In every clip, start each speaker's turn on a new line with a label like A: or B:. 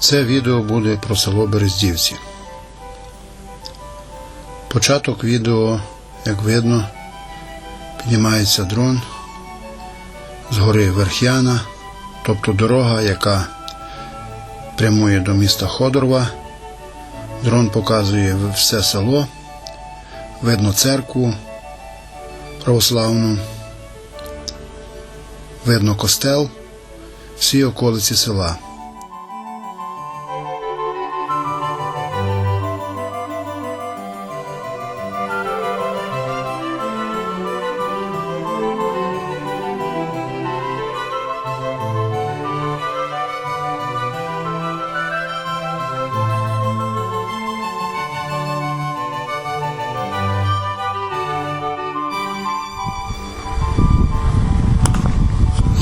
A: Це відео буде про село Берездівці. Початок відео, як видно, піднімається дрон з гори Верх'яна, тобто дорога, яка прямує до міста Ходорова. Дрон показує все село, видно церкву православну, видно костел, всі околиці села.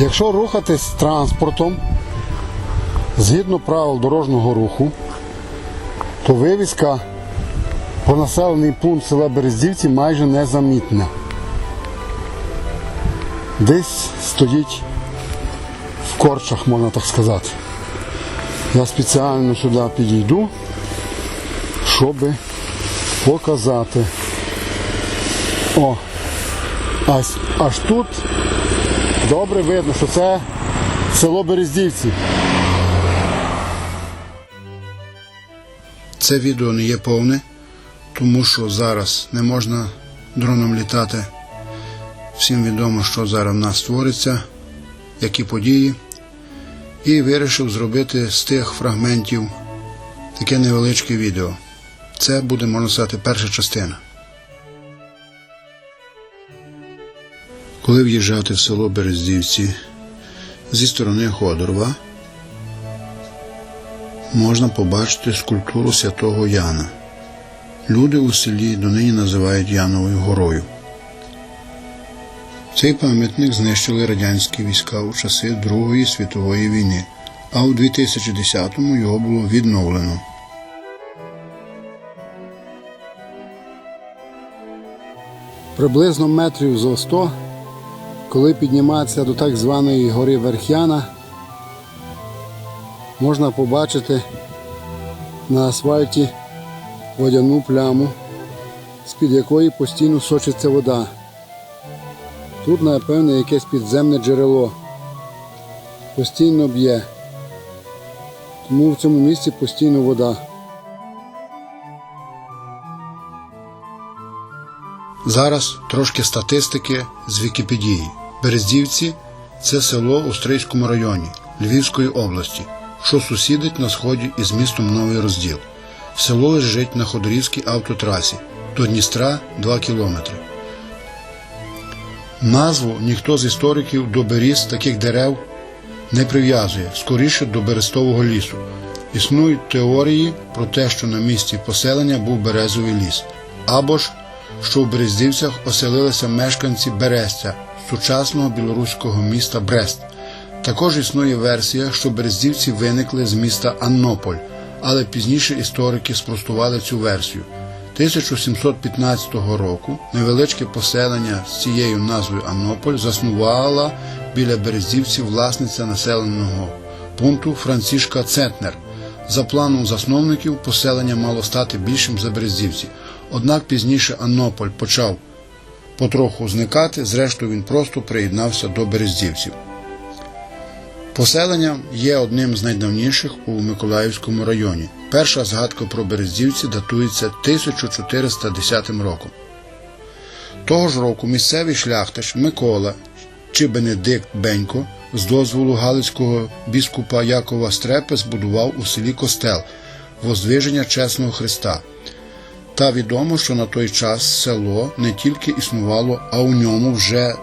B: Якщо рухатись транспортом згідно правил дорожнього руху, то вивіска про населений пункт села Берездівці майже незамітна. Десь стоїть в корчах, можна так сказати. Я спеціально сюди підійду, щоб показати. О, аж, аж тут Добре видно, що це село Берездівці.
A: Це відео не є повне, тому що зараз не можна дроном літати. Всім відомо, що зараз в нас твориться, які події. І вирішив зробити з тих фрагментів таке невеличке відео. Це буде, можна сказати, перша частина. Коли в'їжджати в село Берездівці зі сторони Ходорова, можна побачити скульптуру святого Яна. Люди у селі донині називають Яновою горою. Цей пам'ятник знищили радянські війська у часи Другої світової війни, а у 2010-му його було відновлено.
B: Приблизно метрів зо 100, коли підніматися до так званої гори Верх'яна, можна побачити на асфальті водяну пляму, з-під якої постійно сочиться вода. Тут, напевне, якесь підземне джерело. Постійно б'є. Тому в цьому місці постійно вода.
A: Зараз трошки статистики з Вікіпедії. Берездівці це село у Стрийському районі Львівської області, що сусідить на сході із містом Новий Розділ. Село лежить на Ходорівській автотрасі до Дністра 2 кілометри. Назву ніхто з істориків до беріз таких дерев не прив'язує, скоріше до берестового лісу. Існують теорії про те, що на місці поселення був березовий ліс, або ж що в Берездівцях оселилися мешканці Берестя, сучасного білоруського міста Брест. Також існує версія, що Берездівці виникли з міста Аннополь, але пізніше історики спростували цю версію. 1715 року невеличке поселення з цією назвою Аннополь заснувала біля Берездівців власниця населеного пункту Францішка Центнер. За планом засновників поселення мало стати більшим за Берездівці. Однак пізніше Аннополь почав потроху зникати, зрештою він просто приєднався до Берездівців. Поселення є одним з найдавніших у Миколаївському районі. Перша згадка про Берездівці датується 1410 роком. Того ж року місцевий шляхтич Микола чи Бенедикт Бенько з дозволу Галицького біскупа Якова Стрепи збудував у селі Костел Воздвиження Чесного Христа. Та відомо, що на той час село не тільки існувало, а у ньому вже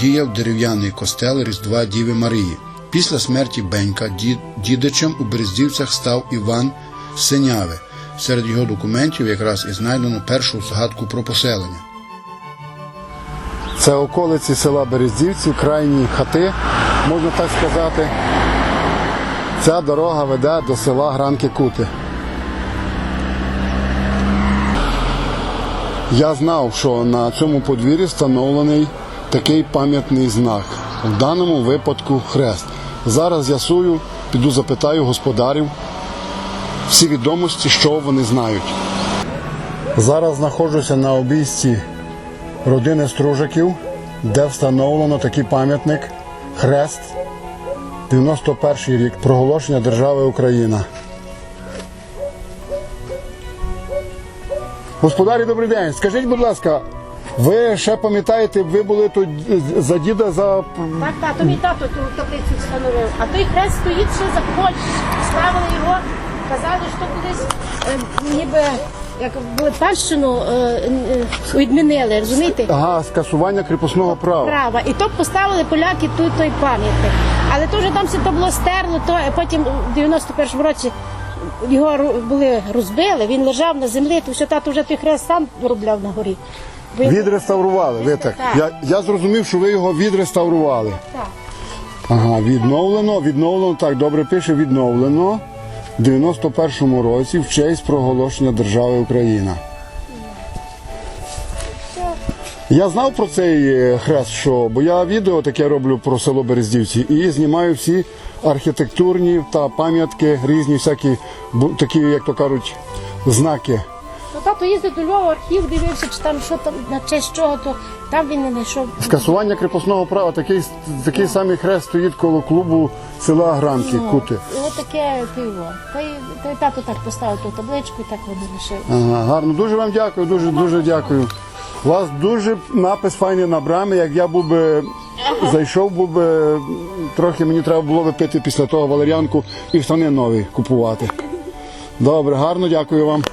A: діяв дерев'яний костел Різдва Діви Марії. Після смерті Бенька ді- дідичем у Берездівцях став Іван Синяве. Серед його документів якраз і знайдено першу згадку про поселення.
B: Це околиці села Берездівці, крайні хати, можна так сказати. Ця дорога веде до села Гранки Кути. Я знав, що на цьому подвір'ї встановлений такий пам'ятний знак. В даному випадку хрест. Зараз з'ясую, піду запитаю господарів, всі відомості, що вони знають. Зараз знаходжуся на обійсті родини Стружиків, де встановлено такий пам'ятник Хрест 91 рік проголошення держави Україна. Господарі, добрий день. Скажіть, будь ласка, ви ще пам'ятаєте, ви були тут за діда за
C: Так, так, то мій тато ту таблицю встановив. А той хрест стоїть ще за Польщі. Ставили його, казали, що колись е, ніби як панщину е, е, відмінили, розумієте?
B: ага, скасування кріпосного права.
C: Права. І то поставили поляки той, той пам'ятник. Але то вже там все то було стерло, то потім в 91-му році його були розбили, він лежав на землі, то все тато вже той хрест сам виробляв на горі. Він-
B: Відреставрували. Ви так.
C: Так.
B: Я, я зрозумів, що ви його відреставрували.
C: Так.
B: Ага, відновлено, відновлено, так, добре пише, відновлено в 91-му році в честь проголошення держави Україна. Я знав про цей е, хрест, що, бо я відео таке роблю про село Берездівці і знімаю всі архітектурні та пам'ятки, різні всякі, такі, як то кажуть, знаки.
C: Ну, тато їздив до Львова, архів дивився, чи там що там на честь чого, то там він не знайшов.
B: Скасування кріпосного права, такий, такий самий хрест стоїть коло клубу села Гранки, Кути.
C: І от таке пиво. Та й та й тато так поставив ту табличку, і так вони лишили.
B: Ага, гарно, дуже вам дякую, дуже дуже дякую. У вас дуже напис файний на брамі. Як я був би зайшов, був би трохи мені треба було би пити після того валеріанку і штани нові купувати. Добре, гарно, дякую вам.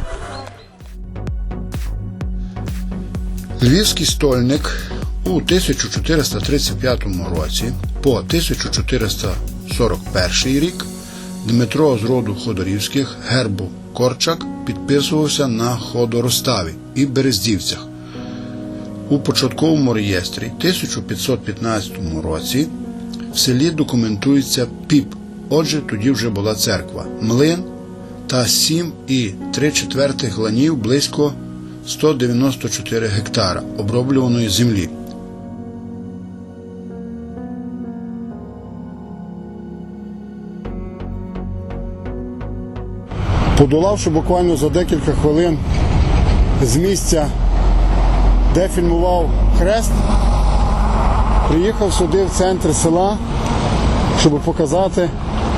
A: Львівський стольник у 1435 році по 1441 рік Дмитро з роду Ходорівських гербу Корчак підписувався на Ходороставі і Берездівцях. У початковому реєстрі 1515 році в селі документується піп, отже, тоді вже була церква, млин та 7 і 3 четвертих ланів близько 194 гектара оброблюваної землі.
B: Подолавши буквально за декілька хвилин з місця, де фільмував хрест, приїхав сюди в центр села, щоб показати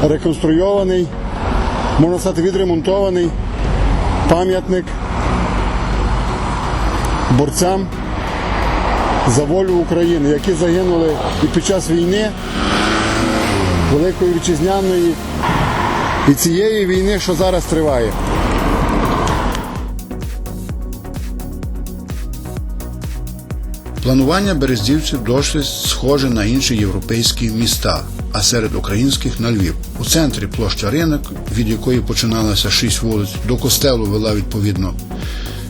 B: реконструйований, можна сказати, відремонтований пам'ятник борцям за волю України, які загинули і під час війни Великої Вітчизняної і цієї війни, що зараз триває.
A: Планування берездівців досить схоже на інші європейські міста, а серед українських на Львів. У центрі площа ринок, від якої починалося шість вулиць, до костелу вела відповідно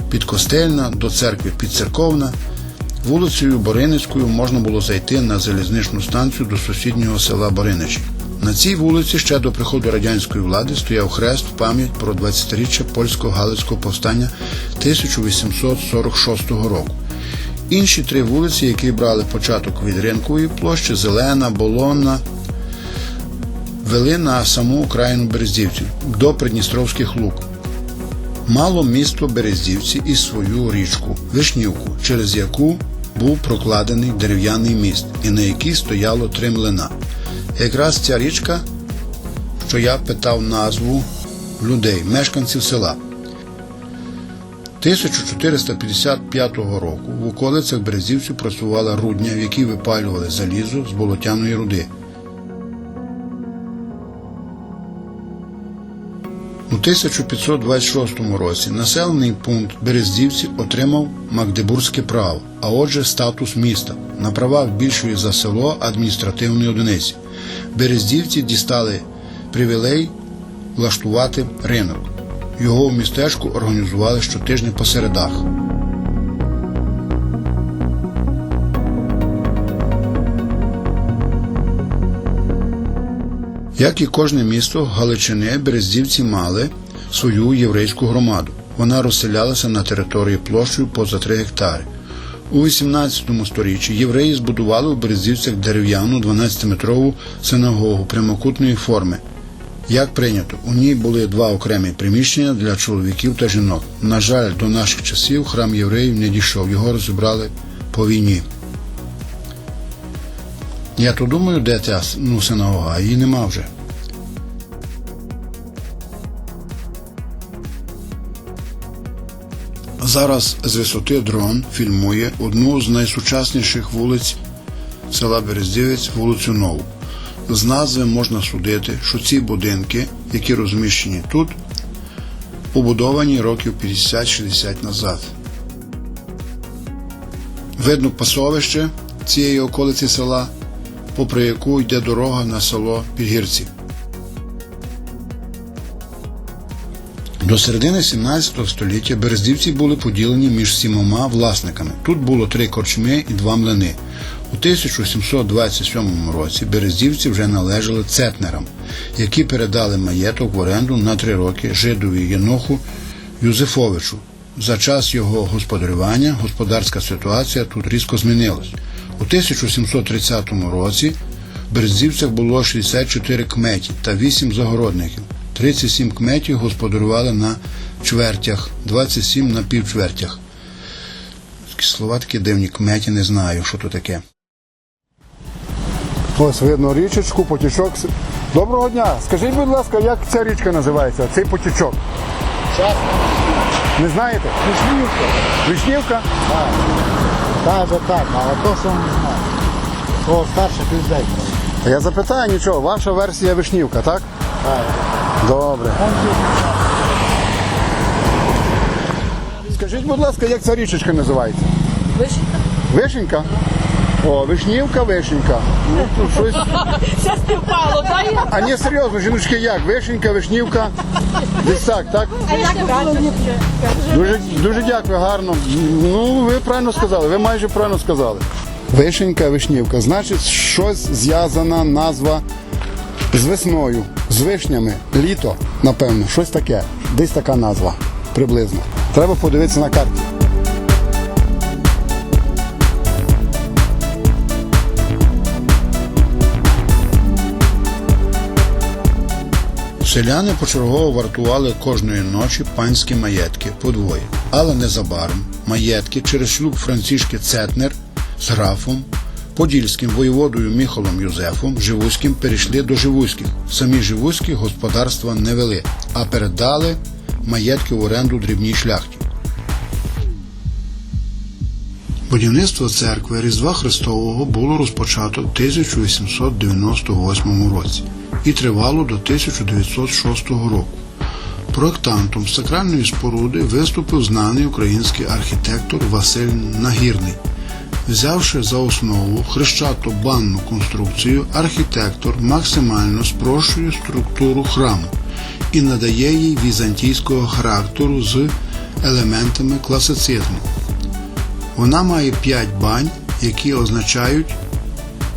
A: підкостельна, до церкви підцерковна. Вулицею Бориницькою можна було зайти на залізничну станцію до сусіднього села Бориничі. На цій вулиці ще до приходу радянської влади стояв хрест в пам'ять про 20-річчя польсько-галицького повстання 1846 року. Інші три вулиці, які брали початок від ринкової площі, Зелена, Болонна, вели на саму окраїну Берездівців до Придністровських лук. Мало місто Берездівці і свою річку Вишнівку, через яку був прокладений дерев'яний міст, і на якій стояло три млина. Якраз ця річка, що я питав назву людей, мешканців села. 1455 року в околицях Березівців працювала рудня, в якій випалювали залізо з болотяної руди. У 1526 році населений пункт Берездівці отримав Магдебурзьке право, а отже статус міста на правах більшої за село адміністративної одиниці. Берездівці дістали привілей влаштувати ринок. Його в містечку організували щотижня по середах. Як і кожне місто Галичини, Берездівці мали свою єврейську громаду. Вона розселялася на території площею поза 3 гектари. У 18 сторіччі євреї збудували у Берездівцях дерев'яну 12-метрову синагогу прямокутної форми, Як прийнято, у ній були два окремі приміщення для чоловіків та жінок. На жаль, до наших часів храм євреїв не дійшов, його розібрали по війні. Я то думаю, де ця ну, синагога, а її нема вже. Зараз з висоти дрон фільмує одну з найсучасніших вулиць села Берездівець, вулицю Нову. З назви можна судити, що ці будинки, які розміщені тут, побудовані років 50-60 назад. Видно пасовище цієї околиці села, попри яку йде дорога на село Підгірці. До середини 17 століття берездівці були поділені між сімома власниками. Тут було три корчми і два млини. У 1727 році берездівці вже належали цетнерам, які передали маєток в оренду на три роки жидові Єноху Юзефовичу. За час його господарювання господарська ситуація тут різко змінилась. У 1730 році в Берездівцях було 64 кметі та 8 загородників. 37 кметів господарювали на чвертях, 27 на півчвертях. Слова такі дивні кметі, не знаю, що то таке.
B: Ось видно річечку, потічок. Доброго дня. Скажіть, будь ласка, як ця річка називається, цей потічок? Не знаєте?
D: Вишнівка.
B: Вишнівка?
D: Каже так, але то, що не знаю. То старших людей.
B: Я запитаю нічого, ваша версія вишнівка, так?
D: Так.
B: Добре. Скажіть, будь ласка, як ця річечка називається?
E: Вишенька.
B: Вишенька? О, вишнівка, вишенька. Ну, тут щось.
E: Все співпало, так?
B: А ні, серйозно, жіночки, як? Вишенька, вишнівка. Десь так, так?
E: А як
B: Дуже, дуже дякую, гарно. Ну, ви правильно сказали, ви майже правильно сказали. Вишенька, вишнівка. Значить, щось зв'язана назва з весною, з вишнями, літо, напевно, щось таке. Десь така назва приблизно. Треба подивитися на карті.
A: Селяни почергово вартували кожної ночі панські маєтки по двоє. Але незабаром маєтки через шлюб Францішки Цетнер з графом, подільським воєводою Міхолом Юзефом Живуським перейшли до Живуських. Самі Живуські господарства не вели, а передали маєтки в оренду дрібній шляхті. Будівництво церкви Різдва Христового було розпочато в 1898 році і тривало до 1906 року. Проектантом сакральної споруди виступив знаний український архітектор Василь Нагірний. Взявши за основу хрещато-банну конструкцію, архітектор максимально спрощує структуру храму і надає їй візантійського характеру з елементами класицизму. Вона має п'ять бань, які означають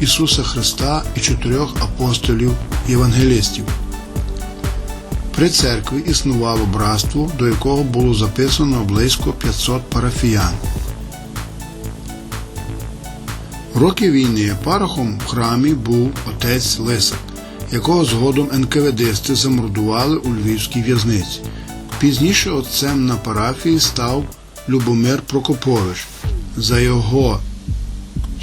A: Ісуса Христа і чотирьох апостолів євангелістів. При церкві існувало братство, до якого було записано близько 500 парафіян. Роки війни парохом в храмі був отець Лисак, якого згодом НКВДсти замордували у львівській в'язниці. Пізніше отцем на парафії став Любомир Прокопович. За його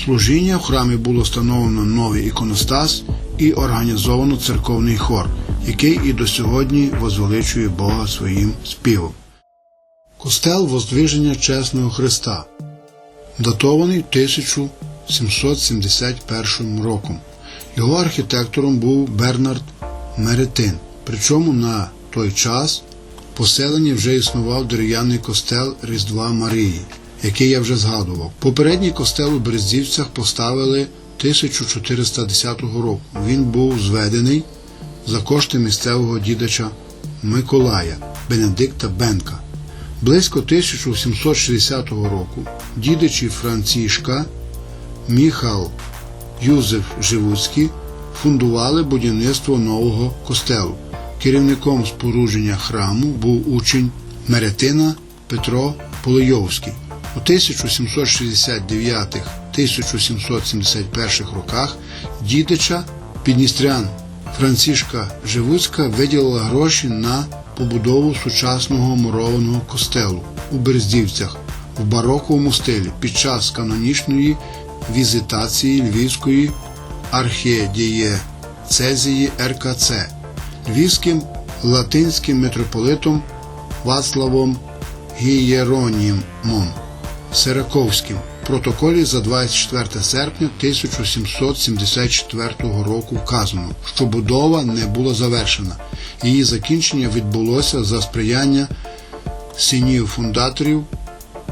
A: служіння в храмі було встановлено новий іконостас і організовано церковний хор, який і до сьогодні возвеличує Бога своїм співом. Костел Воздвиження Чесного Христа, датований 1771 роком. Його архітектором був Бернард Меретин. Причому на той час в поселенні вже існував дерев'яний костел Різдва Марії, який я вже згадував. Попередній костел у Берездівцях поставили 1410 року. Він був зведений за кошти місцевого дідача Миколая Бенедикта Бенка. Близько 1760 року дідичі Францішка Міхал Юзеф Живуцький фундували будівництво нового костелу. Керівником спорудження храму був учень Меретина Петро Полойовський. У 1769-1771 роках дідича Підністрян Францішка Живуцька виділила гроші на побудову сучасного мурованого костелу у Берездівцях в бароковому стилі під час канонічної візитації Львівської архієдієцезії РКЦ львівським латинським митрополитом Вацлавом Гієронімом Сираковським протоколі за 24 серпня 1774 року вказано, що будова не була завершена. Її закінчення відбулося за сприяння синів фундаторів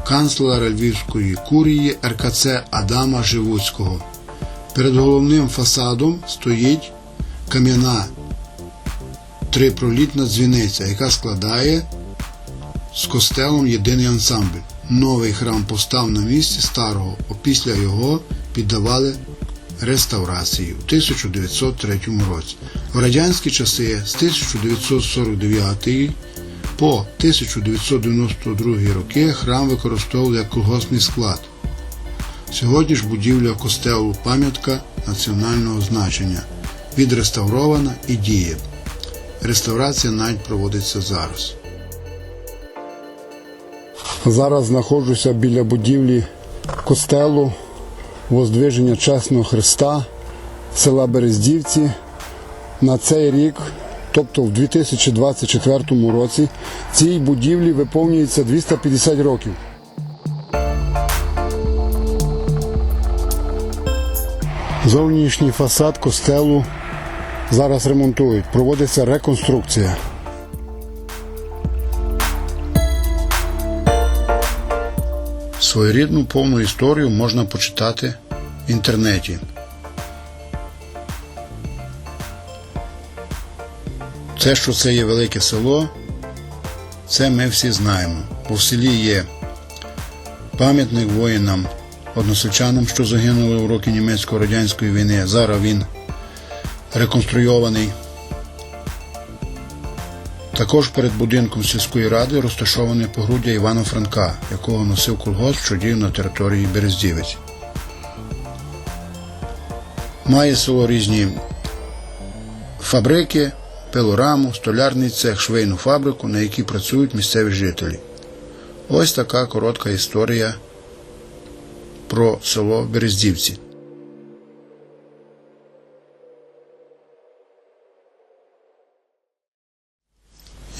A: канцлера Львівської курії РКЦ Адама Живуцького. Перед головним фасадом стоїть кам'яна трипролітна дзвіниця, яка складає з костелом єдиний ансамбль. Новий храм постав на місці старого, опісля його піддавали реставрації у 1903 році. В радянські часи з 1949 по 1992 роки храм використовували як колгоспний склад. Сьогодні ж будівля костелу пам'ятка національного значення, відреставрована і діє. Реставрація навіть проводиться зараз.
B: Зараз знаходжуся біля будівлі костелу Воздвиження Чесного Христа села Берездівці. На цей рік, тобто в 2024 році, цій будівлі виповнюється 250 років. Зовнішній фасад костелу зараз ремонтують, проводиться реконструкція.
A: Своєрідну повну історію можна почитати в інтернеті. Це, що це є велике село, це ми всі знаємо. Бо в селі є пам'ятник воїнам, односельчанам, що загинули у роки німецько-радянської війни. Зараз він реконструйований. Також перед будинком сільської ради розташоване погруддя Івана Франка, якого носив колгосп, що діяв на території Берездівець. Має село різні фабрики, пилораму, столярний цех, швейну фабрику, на якій працюють місцеві жителі. Ось така коротка історія про село Берездівці.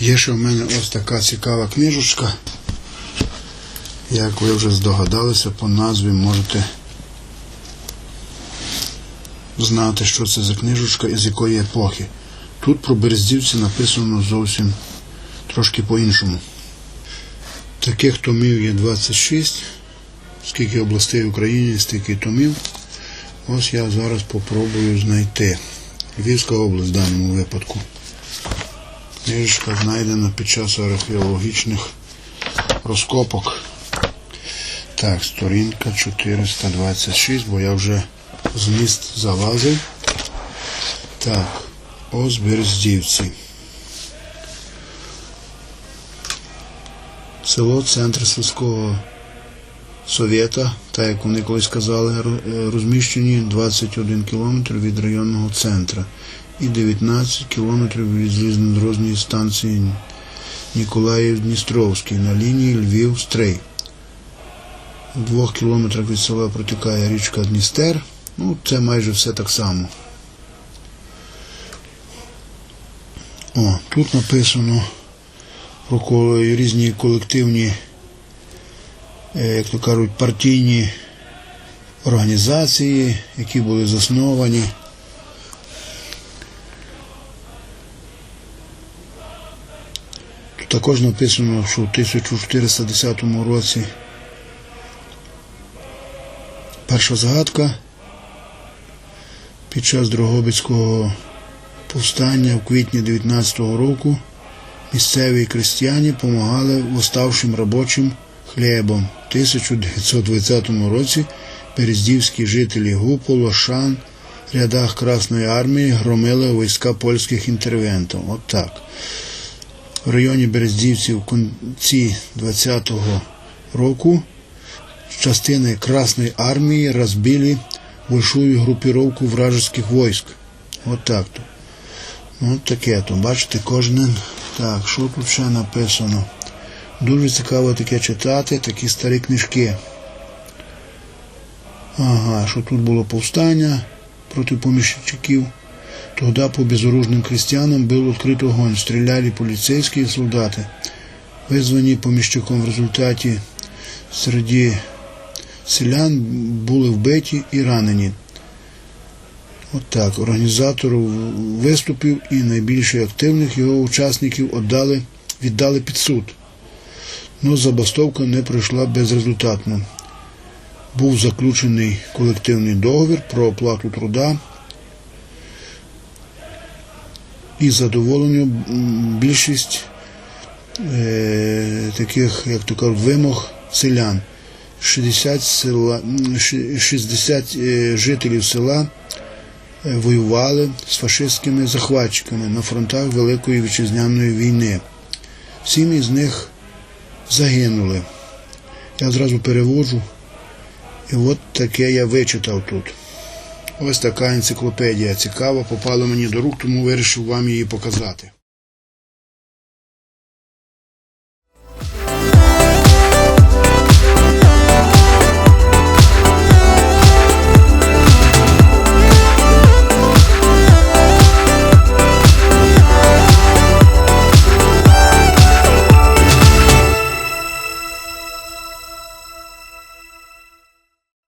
A: Є ще в мене ось така цікава книжечка. Як ви вже здогадалися, по назві можете знати, що це за книжечка і з якої епохи. Тут про берездівці написано зовсім трошки по-іншому. Таких томів є 26. Скільки областей в Україні, стільки томів. Ось я зараз попробую знайти. Львівська область в даному випадку. Книжечка знайдена під час археологічних розкопок. Так, сторінка 426, бо я вже з міст залазив. Так, ось Берездівці. Село, центр сільського совєта, так як вони колись казали, е, розміщені 21 кілометр від районного центра і 19 кілометрів від залізнодорожньої станції Ніколаїв-Дністровський на лінії Львів-Стрий. У двох кілометрах від села протікає річка Дністер. Ну, це майже все так само. О, тут написано про різні колективні, е, як то кажуть, партійні організації, які були засновані. Також написано, що в 1410 році перша загадка під час Дрогобицького повстання в квітні 19-го року місцеві крестьяни допомагали восставшим робочим хлібом. В 1920 році берездівські жителі Гупо, Лошан рядах Красної армії громили війська польських інтервентів. От так. В районі Берездівців в кінці 20-го року частини Красної армії розбили большую группировку вражеских войск. Вот так то. От таке то, бачите, кожен. Так, що тут ще написано? Дуже цікаво таке читати, такі старі книжки. Ага, що тут було повстання проти поміщиків. Тогда по безоружным крестьянам был открыт огонь, стреляли полицейские и солдаты. Визвані поміщиком в результаті серед селян були вбиті і ранені. От так, організатору виступів і найбільше активних його учасників віддали, віддали під суд. Но забастовка не пройшла безрезультатно. Був заключений колективний договір про оплату труда і задоволено більшість е, таких, як то кажуть, вимог селян. 60, села, м, 60 е, жителів села е, воювали з фашистськими захватчиками на фронтах Великої Вітчизняної війни. Сім із них загинули. Я зразу переводжу. І от таке я вичитав тут. Ось така енциклопедія цікава, попала мені до рук, тому вирішив вам її показати.